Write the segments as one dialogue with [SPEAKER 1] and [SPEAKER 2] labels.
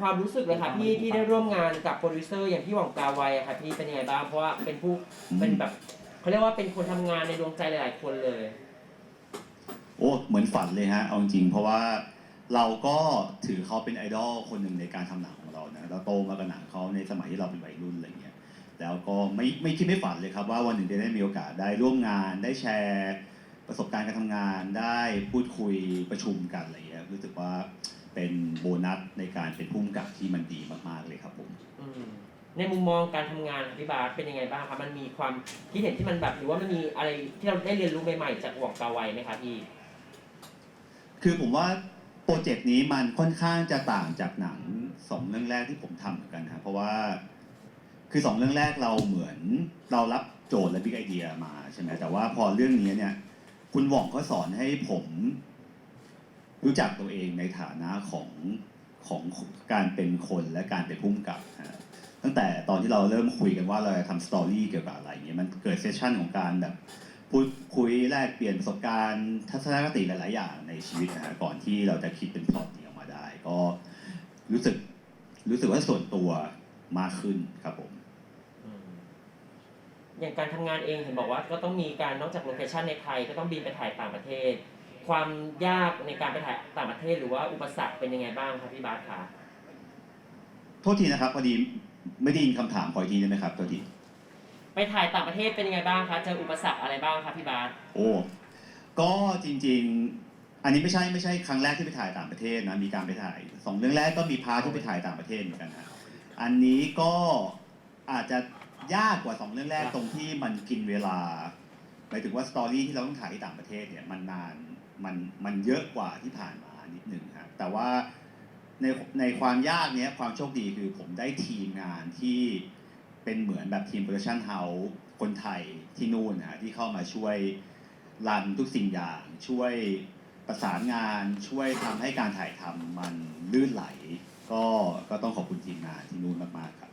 [SPEAKER 1] ความรู้สึกเลยค่ะพี่ที่ได้ร่วมงานกับโปรดิวเซอร์อย่างพี่หว่องกาไวอะค่ะพี่เป็นยังไงบ้างเพราะว่าเป็นผู้
[SPEAKER 2] อืม
[SPEAKER 1] เป็นแบบเขาเรียกว่าเป็นคนทำงานในดวงใจหลายๆคนเลย
[SPEAKER 2] โอ้เหมือนฝันเลยฮะเอาจริงๆเพราะว่าเราก็ถือเขาเป็นไอดอลคนหนึ่งในการทำหนังของเรานะเราโตมากับหนังเขาในสมัยที่เราเป็นวัยรุ่นอะไรเงี้ยแล้วก็ไม่ไม่คิดไม่ฝันเลยครับว่าวันหนึ่งจะได้มีโอกาสได้ร่วมงาน ได้แชร์ ประสบการณ์การทำงานได้พูดคุยประชุมกันอะไรเงี้ยรู้สึกว่า เป็นโบนัสในการเป็นผู้กำกับที่มันดีมากๆเลยครับผม
[SPEAKER 1] อืมในมุมมองการทำงานของพี่บาสเป็นยังไงบ้างครับมันมีความคิดเห็นที่มันแบบหรือว่ามันมีอะไรที่เราได้เรียนรู้ใหม่ๆจากหว่องกาไวไหมคะพี่
[SPEAKER 2] คือผมว่าโปรเจกต์นี้มันค่อนข้างจะต่างจากหนังสองเรื่องแรกที่ผมทำเหมือนกันนะครับเพราะว่าคือสองเรื่องแรกเราเหมือนเรารับโจทย์และบิ๊กไอเดียมาใช่ไหมแต่ว่าพอเรื่องนี้เนี่ย คุณหว่องเขาสอนให้ผม รู้จักตัวเองในฐานะของของการเป็นคนและการเป็นผู้กำกับฮะตั้งแต่ตอนที่เราเริ่มคุยกันว่าเราจะทำสตอรี่เกี่ยวกับอะไรเงี้ยมันเกิดเซสชั่นของการแบบพูดคุยแลกเปลี่ยนประสบการณ์ทัศนคติหลาย ๆ อย่างในชีวิตนะฮะก่อนที่เราจะคิดเป็นพล็อตนี้ออกมาได้ ก็รู้สึกรู้สึกว่าส่วนตัวมากขึ้นครับผม
[SPEAKER 1] อย่างการทำงานเองเห็นบอกว่าก็ต้องมีการนอกจากโลเคชันในไทยก็ต้องบินไปถ่ายต่างประเทศ ความยากในการไปถ่ายต่างประเทศหรือว่าอุปสรรคเป็นยังไงบ้างครับพี่บาสคะ
[SPEAKER 2] โทษทีนะครับพอดีไม่ได้ยินคำถามขออีกทีได้ไหมครับโทษที
[SPEAKER 1] ไปถ่ายต่างประเทศเป็นยังไงบ้างคะเจออุปสรรคอะไรบ้างครับพี่บาส
[SPEAKER 2] โอ้ ก็จริงๆ อันนี้ไม่ใช่ไม่ใช่ครั้งแรกที่ไปถ่ายต่างประเทศนะ มีการไปถ่ายสองเรื่องแรกก็มีพาร์ทที่ไปถ่ายต่างประเทศเหมือนกันฮะอันนี้ก็อาจจะยากกว่าสองเรื่องแรกตรงที่มันกินเวลาหมายถึงว่าสตอรี่ที่เราต้องถ่ายที่ต่างประเทศเนี่ยมันนาน มันมันเยอะกว่าที่ผ่านมานิดหนึ่งครับแต่ว่าในในความยากเนี้ยความโชคดีคือผมได้ทีมงานที่เป็นเหมือนแบบทีมโปรดักชันเฮาส์คนไทยที่นู่นนะที่เข้ามาช่วยรันทุกสิ่งอย่างช่วยประสานงานช่วยทำให้การถ่ายทำมันลื่นไหล ก็ก็ต้องขอบคุณทีมงานที่นู่นมากๆครับ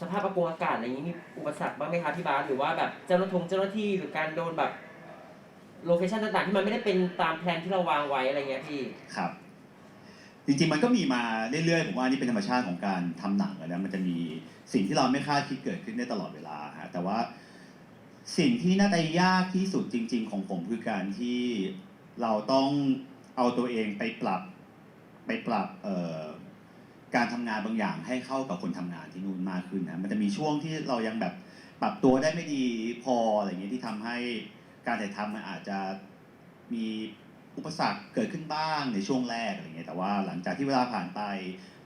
[SPEAKER 1] สภาพอากาศอากาศอะไรอย่างนี้มีอุปสรรคบ้างไหมคะพี่บาสหรือว่าแบบเจ้าหน้าที่เจ้าหน้าที่หรือการโดนแบบ โลเคชันต่างๆ ที่มันไม่ได้เป็นตามแผนที่เราวางไว้อะไรเงี้ยพี่
[SPEAKER 2] ครับ จริงๆมันก็มีมาเรื่อยๆ ผมว่านี่เป็นธรรมชาติของการทำหนังอะนะมันจะมีสิ่งที่เราไม่คาดคิดเกิดขึ้นได้ตลอดเวลาฮะแต่ว่าสิ่งที่น่าจะยากที่สุดจริง ๆ ของผมคือการที่เราต้องเอาตัวเองไปปรับไปปรับเอ่อการทำงานบางอย่างให้เข้ากับคนทำงานที่นู่นมากขึ้นนะมันจะมีช่วงที่เรายังแบบปรับตัวได้ไม่ดีพออะไรเงี้ยที่ทำให้ การถ่ายทำมันอาจจะมีอุปสรรคเกิดขึ้นบ้างในช่วงแรกอะไรเงี้ยแต่ว่าหลังจากที่เวลาผ่านไป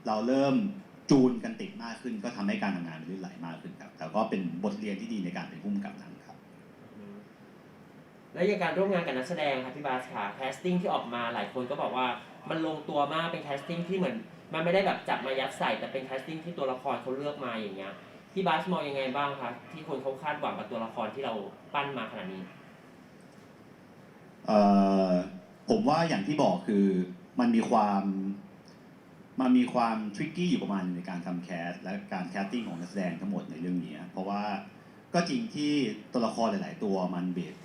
[SPEAKER 2] เราเริ่มจูนกันติดมากขึ้น ก็ทำให้การทำงานมันลื่นไหลมากขึ้นครับแต่ก็เป็นบทเรียนที่ดีในการเป็นผู้กำกับหนังครับ
[SPEAKER 1] แล้วอย่างการร่วมงานกับนักแสดงครับพี่บาสค่ะแคสติ้งที่ออกมาหลายคนก็บอกว่ามันลงตัวมากเป็นแคสติ้งที่เหมือน มันไม่ได้แบบจับมายัดใส่แต่เป็นแคสติ้งที่ตัวละครเขาเลือกมาอย่างเงี้ยพี่บาสมองยังไงบ้างคะที่คนเขาคาดหวังกับตัวละครที่เราปั้นมาขนาดนี้
[SPEAKER 2] ผมว่าอย่างที่บอกคือมันมีความมันมีความทริกกี้อยู่ประมาณในการทำแคสและการแคสติ้งของนักแสดงทั้งหมดในเรื่องนี้ เพราะว่าก็จริงที่ตัวละครหลาย ๆ ตัวมันเบส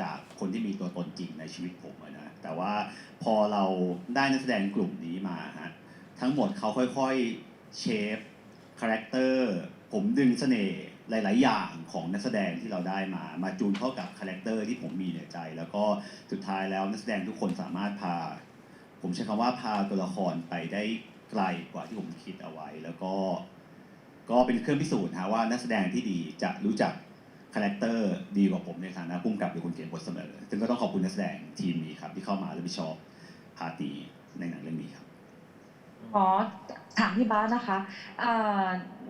[SPEAKER 2] จากคนที่มีตัวตนจริงในชีวิตผมนะแต่ว่าพอเราได้นักแสดงกลุ่มนี้มาฮะทั้งหมดเขาค่อย ๆ เชฟคาแรคเตอร์ผมดึงเสน่ห์ หลาย ๆ อย่างของนักแสดงที่เราได้มา มาจูนเข้ากับคาแรคเตอร์ที่ผมมีในใจ แล้วก็สุดท้ายแล้วนักแสดงทุกคนสามารถพา ผมใช้คำว่าพาตัวละครไปได้ไกลกว่าที่ผมคิดเอาไว้ แล้วก็ ก็เป็นเครื่องพิสูจน์ฮะว่านักแสดงที่ดีจะรู้จักคาแรคเตอร์ดีกว่าผมในฐานะผู้กำกับหรือคนเขียนบทเสมอ ซึ่งก็ต้องขอบคุณนักแสดงทีมนี้ครับที่เข้ามาและบิชอบพาตีในหนังเรื่องนี้ครับ
[SPEAKER 3] ขอถามพี่บ้าสนะคะ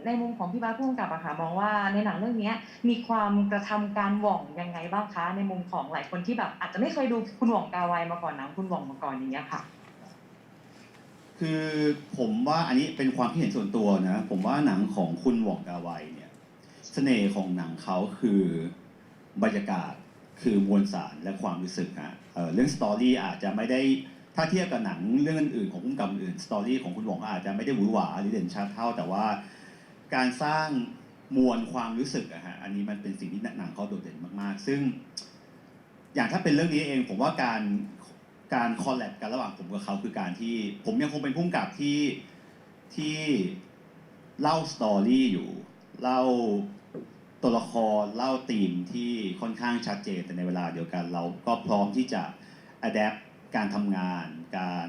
[SPEAKER 3] ในมุมของพี่บ้าสผู้กำกับอะค่ะมองว่าในหนังเรื่องนี้มีความกระทำการหว่องยังไงบ้างคะ ในมุมของหลายคนที่แบบ อาจจะไม่เคยดูคุณหว่องกาไวมาก่อนหนังคุณหว่องมาก่อนอย่างเงี้ยค่ะ
[SPEAKER 2] คือผมว่าอันนี้เป็นความคิดเห็นส่วนตัวนะ ผมว่าหนังของคุณหว่องกาไวเนี่ยเสน่ห์ของหนังเขาคือบรรยากาศคือมวลสารและความรู้สึกฮะเเรื่องสตอรี่อาจจะไม่ได้ ถ้าเทียบกับหนังเรื่องอื่นของผู้กำกับอื่นสตอรี่ของคุณหว่องอาจจะไม่ได้หวือหวาหรือเด่นชัดเท่า แต่ว่าการสร้างมวลความรู้สึกอะฮะอันนี้มันเป็นสิ่งที่หนังเขาโดดเด่นมากๆ ซึ่ง อย่างถ้าเป็นเรื่องนี้เองผมว่าการการคอลแลบกันระหว่างผมกับเขาคือการที่ผมยังคงเป็นผู้กำกับที่ที่เล่าสตอรี่อยู่ เล่าตัวละครเล่าธีมที่ค่อนข้างชัดเจนแต่ในเวลาเดียวกัน เราก็พร้อมที่จะ adapt การทำงาน การ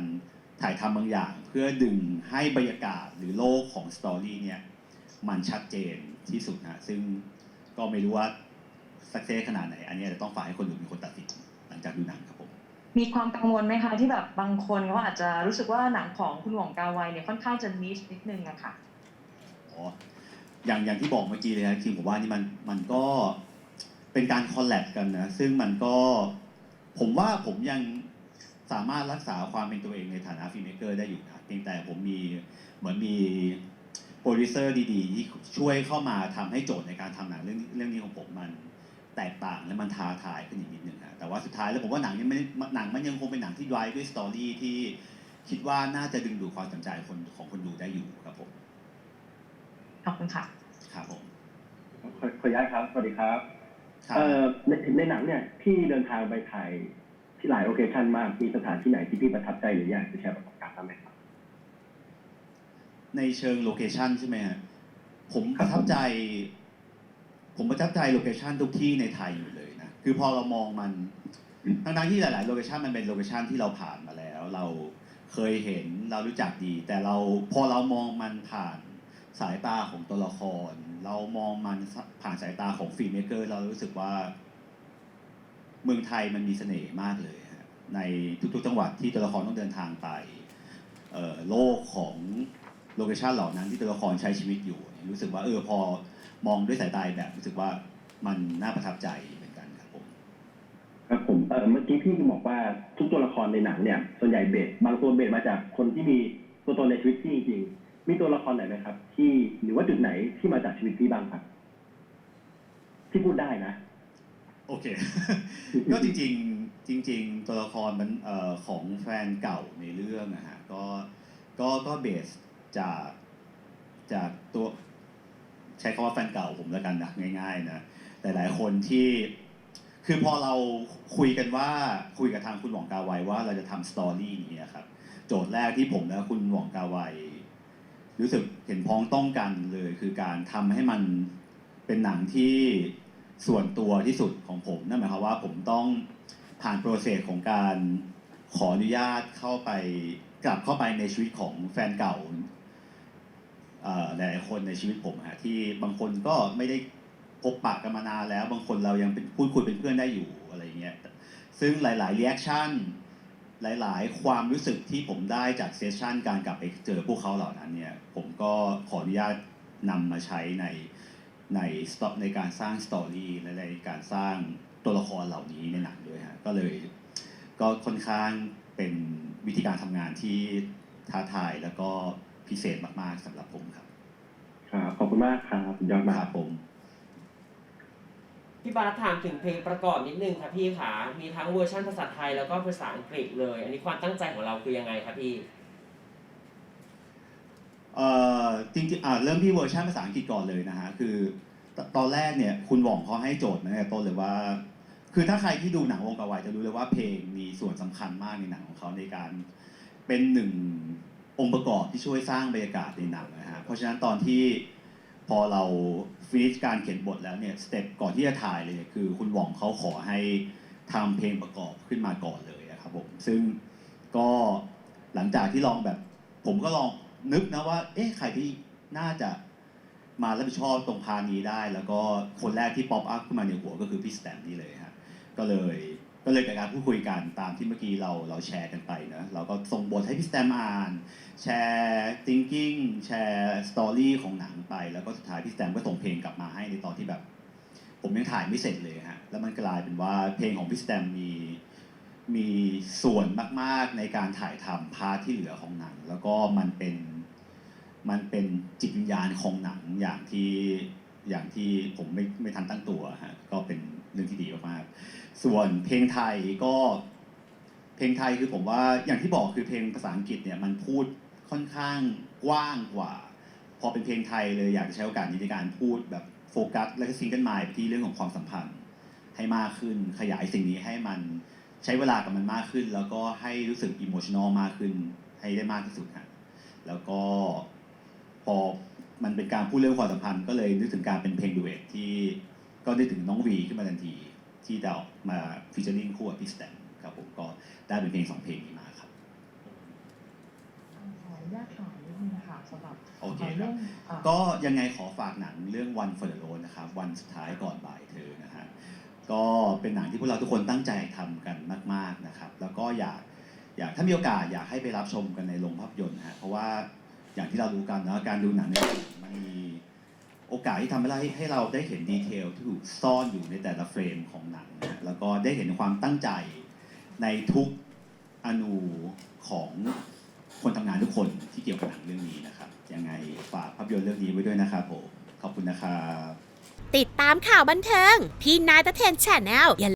[SPEAKER 2] ถ่ายทำบางอย่าง เพื่อดึงให้บรรยากาศหรือโลกของสตอรี่เนี่ยมันชัดเจนที่สุดนะซึ่งก็ไม่รู้ว่าสักเซสขนาดไหน อันนี้จะต้องฝากให้คนดูเป็นคนตัดสินหลังจากดูหนังครับผม
[SPEAKER 3] มีความกังวลไหมคะที่แบบบางคนเขาอาจจะรู้สึกว่าหนังของคุณหว่องกาไวเนี่ยค่อนข้างจะนิชนิดนึงอะค่ะ
[SPEAKER 2] อ๋ออย่างอย่างที่บอกเมื่อกี้เลยนะจริงผมว่านี่มันมันก็เป็นการคอลแลบกันนะซึ่งมันก็ผมว่าผมยัง สามารถรักษาความเป็นตัวเองในฐานะฟิล์มเมกเกอร์ได้อยู่นะเพียงแต่ผมมีเหมือนมีโปรดิวเซอร์ดีๆที่ช่วยเข้ามาทำให้โจทย์ในการทำหนังเรื่องเรื่องนี้ของผมมันแตกต่างและมันท้าทายขึ้นอีกนิดนึงนะแต่ว่าสุดท้ายแล้วผมว่าหนังยังไม่หนังมันยังคงเป็นหนังที่ drive ด้วยสตอรี่ที่คิดว่าน่าจะดึงดูดความสนใจคนของคนดูได้อยู่ครับผม
[SPEAKER 3] ขอบคุณค่ะ
[SPEAKER 2] ครับผม
[SPEAKER 4] ขอขออนุญาตครับสวัสดีครับ
[SPEAKER 2] ครับ
[SPEAKER 4] เอ่อในในหนังเนี่ยพี่เดินทางไปถ่าย ที่หลายโลเคชันมาก มีสถานที่ไหนที่พี่ประทับใจหรืออยากจะแชร์ประสบการณ์บ้างไหมครับ
[SPEAKER 2] ในเชิงโลเคชันใช่ไหมฮะผมประทับใจ ผมประทับใจโลเคชันทุกที่ในไทยอยู่เลยนะ คือพอเรามองมันทั้งๆที่หลาย ๆ โลเคชันมันเป็นโลเคชันที่เราผ่านมาแล้ว เราเคยเห็นเรารู้จักดี แต่เราพอเรามองมันผ่านสายตาของตัวละคร เรามองมันผ่านสายตาของฟิล์มเมกเกอร์ เรารู้สึกว่า เมืองไทยมันมีเสน่ห์มากเลยฮะในทุกๆจังหวัดที่ตัวละครต้องเดินทางไปโลกของโลเคชันเหล่านั้นที่ตัวละครใช้ชีวิตอยู่ รู้สึกว่าเออพอมองด้วยสายตาแบบรู้สึกว่ามันน่าประทับใจเหมือนกันครับผม
[SPEAKER 4] ครับผมเออเมื่อกี้พี่บอกว่าทุกตัวละครในหนังเนี่ยส่วนใหญ่เบสบางตัวเบสมาจากคนที่มีตัวตนในชีวิตพี่จริงมีตัวละครไหนไหมครับ ที่หรือว่าจุดไหนที่มาจากชีวิตพี่บ้างครับ ที่พูดได้นะ
[SPEAKER 2] โอเค ก็จริงๆจริง ๆ ตัวละครมันเอ่อของแฟนเก่าในเรื่องนะฮะก็ก็ก็เบสจากจากตัวใช้คำว่าแฟนเก่าผมแล้วกันนะง่าย ๆ นะหลายๆคนที่คือพอเราคุยกันว่าคุยกับทางคุณหว่องกาไวว่าเราจะทำสตอรี่นี้ครับโจทย์แรกที่ผมและคุณหว่องกาไวรู้สึกเห็นพ้องต้องกันเลย คือการทำให้มันเป็นหนังที่ ส่วนตัวที่สุดของผมนั่นหมายความว่าผมต้องผ่านโปรเซสของการขออนุญาตเข้าไปกลับเข้าไปในชีวิตของแฟนเก่าหลายคนในชีวิตผมฮะที่บางคนก็ไม่ได้พบปะกันมานานแล้ว บางคนเรายังเป็นพูดคุยเป็นเพื่อนได้อยู่อะไรเงี้ยซึ่งหลายๆเรีแอคชั่นหลาย ๆ ความรู้สึกที่ผมได้จากเซสชันการกลับไปเจอพวกเขาเหล่านั้นเนี่ย ผมก็ขออนุญาตนำมาใช้ใน ในสตในการสร้างสตอรี่และในการสร้างตัวละครเหล่านี้ในหนังด้วยฮะก็เลยก็ค่อนข้างเป็นวิธีการทำงานที่ท้าทายแล้วก็พิเศษมากๆสำหรับผมครับ
[SPEAKER 4] ครับขอบคุณมากครับสุดยอด
[SPEAKER 2] ค
[SPEAKER 4] มาก
[SPEAKER 2] รับผม
[SPEAKER 1] พี่บาสถามถึงเพลงประกอบนิดนึงครับพี่ขามีทั้งเวอร์ชันภาษาไทยแล้วก็ภาษาอังกฤษเลย อันนี้ความตั้งใจของเราคือยังไงครับพี่
[SPEAKER 2] เอ่อ จริงๆอ่าเริ่มที่เวอร์ชันภาษาอังกฤษก่อนเลยนะฮะคือตตอนแรกเนี่ยคุณหว่องเขาให้โจทย์มาตั้งแต่ต้นเลยว่า คือถ้าใครที่ดูหนังวงกาไวจะรู้เลยว่าเพลงมีส่วนสำคัญมากในหนังของเขาในการเป็นหนึ่งองค์ประกอบที่ช่วยสร้างบรรยากาศในหนังนะฮะเพราะฉะนั้นตอนที่พอเราฟินิชการเขียนบทแล้วเนี่ยสเต็ปก่อนที่จะถ่ายเลยเนี่ยคือคุณหว่องเขาขอให้ทำเพลงประกอบขึ้นมาก่อนเลยอะครับผมซึ่งก็หลังจากที่ลองแบบผมก็ลอง นึกนะว่า เอ๊ะใครที่น่าจะมารับผิดชอบตรงพานี้ได้ แล้วก็คนแรกที่ป๊อปอัพขึ้นมาในหัวก็คือพี่สแตมนี่เลยฮะก็เลยก็เลยเกิดการพูดคุยกันตามที่เมื่อกี้เราเราแชร์กันไปนะเราก็ส่งบทให้พี่สแตมอ่าน แชร์ thinking แชร์สตอรี่ของหนังไป แล้วก็สุดท้ายพี่สแตมก็ส่งเพลงกลับมาให้ในตอนที่แบบ ผมยังถ่ายไม่เสร็จเลยฮะแล้วมันกลายเป็นว่าเพลงของพี่สแตมมีมีส่วนมาก ๆ ในการถ่ายทำพาร์ทที่เหลือของหนัง แล้วก็มันเป็น มันเป็นจิตวิญญาณของหนังอย่างที่อย่างที่ผมไม่ไม่ทันตั้งตัวฮะก็เป็นเรื่องที่ดีมากๆส่วนเพลงไทยก็เพลงไทยคือผมว่าอย่างที่บอกคือเพลงภาษาอังกฤษเนี่ยมันพูดค่อนข้างกว้างกว่า พอเป็นเพลงไทยเลยอยากจะใช้โอกาสนี้ในการพูดแบบโฟกัสและก็ซิงเกิลมายไปที่เรื่องของความสัมพันธ์ให้มากขึ้นขยายสิ่งนี้ให้มันใช้เวลากับมันมากขึ้น แล้วก็ให้รู้สึกอิโมชันอลมากขึ้นให้ได้มากที่สุดฮะแล้วก็ พอมันเป็นการพูดเรื่องความสัมพันธ์ก็เลยนึกถึงการเป็นเพลงดูเอทที่ก็นึกถึงน้องวีขึ้นมาทันทีที่จะออกมาฟีเจอริ่งคู่กับพี่สแตนครับผมก็ได้เป็นเพลงสองเพลงนี้มาครับ
[SPEAKER 3] ขออนุญาตถามนิดนึงค่ะสำหรับ
[SPEAKER 2] โอเคครับ
[SPEAKER 3] องอ่า
[SPEAKER 2] ก็ยังไงขอฝากหนังเรื่อง One for the Road นะครับวันสุดท้ายก่อนบ่ายเธอนะฮะก็เป็นหนังที่พวกเราทุกคนตั้งใจทำกันมาก ๆนะครับ แล้วก็อยากอยากถ้ามีโอกาสอยากให้ไปรับชมกันในโรงภาพยนตร์นะฮะเพราะว่า อย่างที่เรารู้กันนะการดูหนังในโรงมันมีโอกาสที่ทำให้เราให้เราได้เห็นดีเทลที่ถูกซ่อนอยู่ในแต่ละเฟรมของหนังนะแล้วก็ได้เห็นความตั้งใจในทุกอนูของคนทำงานทุกคนที่เกี่ยวกับหนังเรื่องนี้นะครับ ยังไงฝากภาพยนตร์เรื่องนี้ไว้ด้วยนะครับผมขอบคุณนะครับ
[SPEAKER 5] ติดตามข่าวบันเทิง พี่นายตะเทนแชนแนล